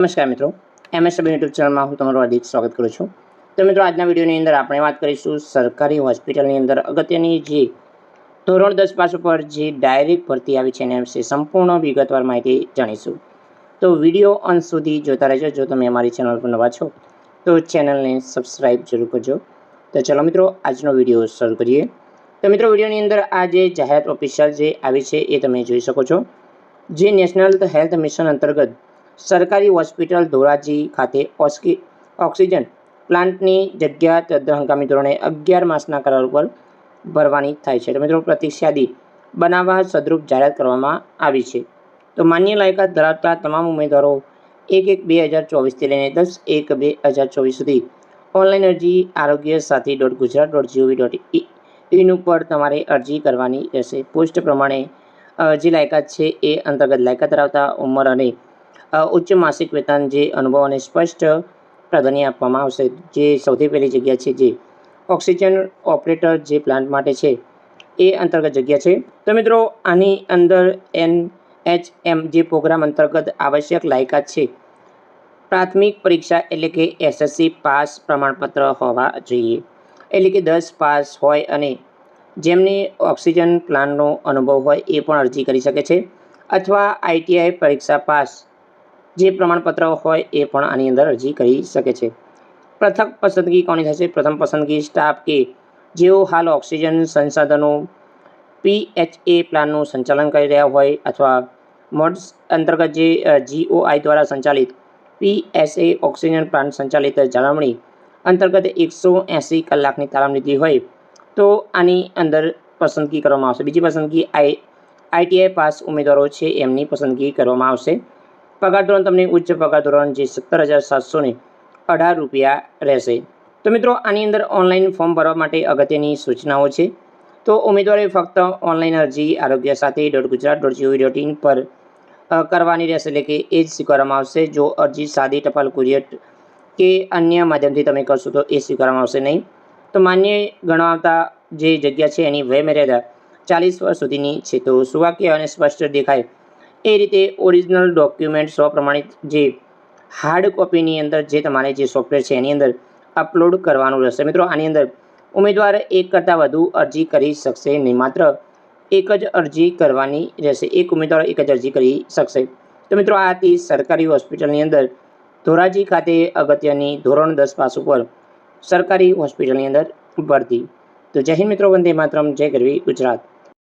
નમસ્કાર મિત્રો MSB YouTube ચેનલમાં હું તમારું હાર્દિક સ્વાગત કરું છું. તો મિત્રો, આજના વિડીયોની અંદર આપણે વાત કરીશું સરકારી હોસ્પિટલની અંદર અગત્યની જે ધોરણ દસ પાસ ઉપર જે ડાયરેક્ટ ભરતી આવી છે એના વિશે સંપૂર્ણ વિગતવાર માહિતી જાણીશું. તો વીડિયો અંત સુધી જોતા રહેજો, જો તમે અમારી ચેનલ પર નવા છો, તો ચેનલને સબસ્ક્રાઈબ જરૂર કરજો. તો ચલો મિત્રો, આજનો વીડિયો શરૂ કરીએ. તો મિત્રો, વિડીયોની અંદર આ જે જાહેરાત ઓફિશિયલ જે આવી છે એ તમે જોઈ શકો છો. જે નેશનલ હેલ્થ મિશન અંતર્ગત સરકારી હોસ્પિટલ ધોરાજી ખાતે ઓસ્કી, ઓક્સિજન પ્લાન્ટની જગ્યા તદ્દન હંગામી ધોરણે અગિયાર માસના કરાર ઉપર ભરવાની થાય છે. તો મિત્રો, પ્રતિક્ષાદી બનાવવા સદરૂપ જાહેરાત કરવામાં આવી છે. તો માન્ય લાયકાત ધરાવતા તમામ ઉમેદવારો એક એક બે હજાર ચોવીસથી લઈને દસ એક બે હજાર ચોવીસ સુધી ઓનલાઈન અરજી Arogya Sathi dot Gujarat dot G O V dot in ઉપર તમારે અરજી કરવાની રહેશે. પોસ્ટ પ્રમાણે જે લાયકાત છે એ અંતર્ગત લાયકાત ધરાવતા ઉંમર અને ઉચ્ચ માસિક વેતન જે અનુભવ અને સ્પષ્ટ પ્રાધાન્ય આપવામાં આવશે, જે સૌથી પહેલી જગ્યા છે જે ઓક્સિજન ઓપરેટર જે પ્લાન્ટ માટે છે, એ અંતર્ગત જગ્યા છે. તો મિત્રો, આની અંદર એન એચ એમ જે પ્રોગ્રામ અંતર્ગત આવશ્યક લાયકાત છે, પ્રાથમિક પરીક્ષા એટલે કે એસએસસી પાસ પ્રમાણપત્ર હોવા જોઈએ. એટલે કે દસ પાસ હોય અને જેમને ઓક્સિજન પ્લાન્ટનો અનુભવ હોય એ પણ અરજી કરી શકે છે, અથવા આઈટીઆઈ પરીક્ષા પાસ જે પ્રમાણપત્ર હોય એ પણ આની અંદર અરજી કરી શકે છે. પ્રથમ પસંદગી કોની થશે? પ્રથમ પસંદગી સ્ટાફ કે જેઓ હાલ ઓક્સિજન સંસાધનો પીએચએ પ્લાનનું સંચાલન કરી રહ્યા હોય અથવા મોડ્સ અંતર્ગત જે જીઓઆઈ દ્વારા સંચાલિત પીએસએ ઓક્સિજન પ્લાન્ટ સંચાલિત જાળવણી અંતર્ગત એકસો એંસી કલાકની તાલીમ લીધી હોય તો આની અંદર પસંદગી કરવામાં આવશે. બીજી પસંદગી આઈ આઈટીઆઈ પાસ ઉમેદવારો છે એમની પસંદગી કરવામાં આવશે. પગાર ધોરણ તમને ઉચ્ચ પગાર ધોરણ જે સત્તર હજાર સાતસો ને અઢાર રૂપિયા રહેશે. તો મિત્રો, આની અંદર ઓનલાઈન ફોર્મ ભરવા માટે અગત્યની સૂચનાઓ છે. તો ઉમેદવારે ફક્ત ઓનલાઈન અરજી Arogya Sathi dot Gujarat dot G O V dot in પર કરવાની રહેશે. એટલે કે એ જ સ્વીકારવામાં આવશે. જો અરજી સાદી ટપાલ કુરિયર કે અન્ય માધ્યમથી તમે કરશો તો એ સ્વીકારવામાં આવશે નહીં. તો માન્ય ગણાવતા જે જગ્યા છે એની વયમર્યાદા ચાલીસ વર્ષ સુધીની છે. તો સુવાક્ય અને સ્પષ્ટ દેખાય એ રીતે ઓરિજિનલ ડોક્યુમેન્ટ સ્વપ્રમાણિત જે હાર્ડ કોપીની અંદર જે તમારે જે સોફ્ટવેર છે એની અંદર અપલોડ કરવાનું રહેશે. મિત્રો, આની અંદર ઉમેદવાર એક કરતાં વધુ અરજી કરી શકશે નહીં. માત્ર એક જ અરજી કરવાની રહેશે. એક ઉમેદવાર એક જ અરજી કરી શકશે. તો મિત્રો, આ હતી સરકારી હોસ્પિટલની અંદર ધોરાજી ખાતે અગત્યની ધોરણ દસ પાસ ઉપર સરકારી હોસ્પિટલની અંદર ભરતી. તો જય હિન્દ મિત્રો, વંદે માતરમ. જય ગરવી ગુજરાત.